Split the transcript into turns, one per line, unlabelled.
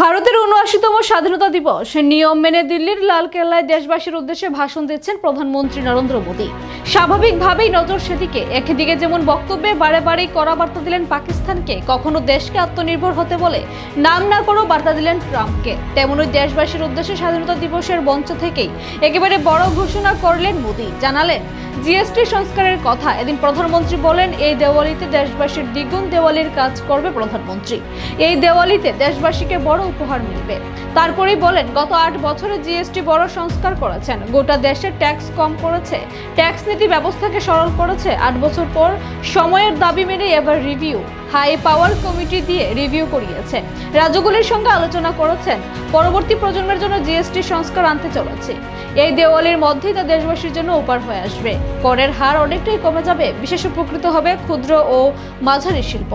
ভারতের উনআশিতম স্বাধীনতা দিবস। নিয়ম মেনে দিল্লির লালকেল্লায় দেশবাসীর উদ্দেশ্যে ভাষণ দিচ্ছেন প্রধানমন্ত্রী নরেন্দ্র মোদী। স্বাভাবিকভাবেই নজর সেদিকে। একদিকে যেমন বক্তব্যে বারে বারেই কড়া বার্তা দিলেন পাকিস্তানকে, কখনো দেশকে আত্মনির্ভর হতে বলে নাম না করেও বার্তা দিলেন ট্রাম্পকে। তেমনই দেশবাসীর উদ্দেশ্যে স্বাধীনতা দিবসের মঞ্চ থেকেই একেবারে বড় ঘোষণা করলেন মোদী। জানালেন জিএসটি সংস্কারের কথা। এদিন প্রধানমন্ত্রী বলেন, এই দেওয়ালিতে দেশবাসীর দ্বিগুণ দেওয়ালির কাজ করবে প্রধানমন্ত্রী। এই দেওয়ালিতে দেশবাসীকে বড় উপহার মিলবে। তারপরেই বলেন, গত আট বছরে জিএসটি বড় সংস্কার করেছেন। গোটা দেশে ট্যাক্স কম করেছে, ট্যাক্স নীতি ব্যবস্থাকে সরল করেছে। আট বছর পর সময়ের দাবি মেনে এবার রিভিউ। হাই পাওয়ার কমিটি দিয়ে রিভিউ করিয়েছে। রাজ্যগুলির সঙ্গে আলোচনা করেছেন। পরবর্তী প্রজন্মের জন্য জিএসটি সংস্কার আনতে চলেছে। এই দেওয়ালির মধ্যেই তা দেশবাসীর জন্য উপার হয়ে আসবে। করের হার অনেকটাই কমে যাবে। বিশেষ উপকৃত হবে ক্ষুদ্র ও মাঝারি শিল্প।